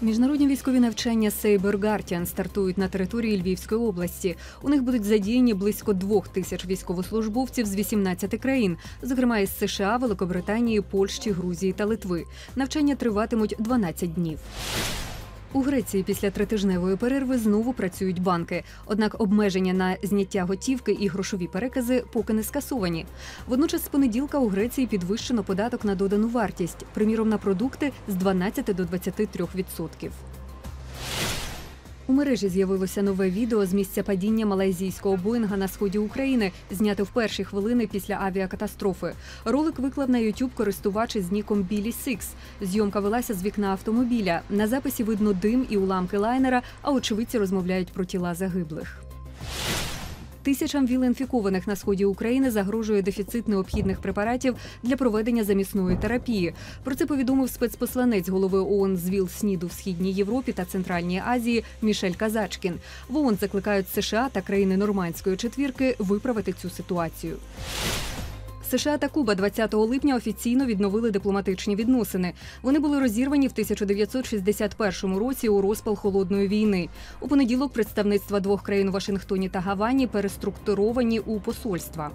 Міжнародні військові навчання Сейбер Гартіан стартують на території Львівської області. У них будуть задіяні близько двох тисяч військовослужбовців з 18 країн, зокрема із США, Великобританії, Польщі, Грузії та Литви. Навчання триватимуть 12 днів. У Греції після тритижневої перерви знову працюють банки. Однак обмеження на зняття готівки і грошові перекази поки не скасовані. Водночас з понеділка у Греції підвищено податок на додану вартість, приміром на продукти з 12 до 23%. У мережі з'явилося нове відео з місця падіння малайзійського боїнга на сході України, знято в перші хвилини після авіакатастрофи. Ролик виклав на YouTube користувач із ніком Білі Сікс. Зйомка велася з вікна автомобіля. На записі видно дим і уламки лайнера, а очевидці розмовляють про тіла загиблих. Тисячам віл-інфікованих на сході України загрожує дефіцит необхідних препаратів для проведення замісної терапії. Про це повідомив спецпосланець голови ООН з ВІЛ СНІДу в східній Європі та Центральній Азії Мішель Казачкін. В ООН закликають США та країни нормандської четвірки виправити цю ситуацію. США та Куба 20 липня офіційно відновили дипломатичні відносини. Вони були розірвані в 1961 році у розпал холодної війни. У понеділок представництва двох країн Вашингтоні та Гавані переструктуровані у посольства.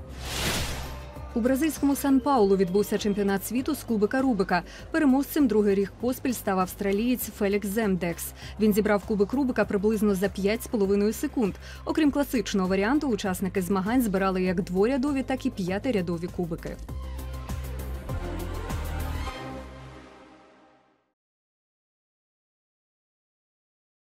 У бразильському Сан-Паулу відбувся чемпіонат світу з кубика Рубика. Переможцем другий рік поспіль став австралієць Фелікс Земдекс. Він зібрав кубик Рубика приблизно за 5,5 секунд. Окрім класичного варіанту, учасники змагань збирали як дворядові, так і п'ятирядові кубики.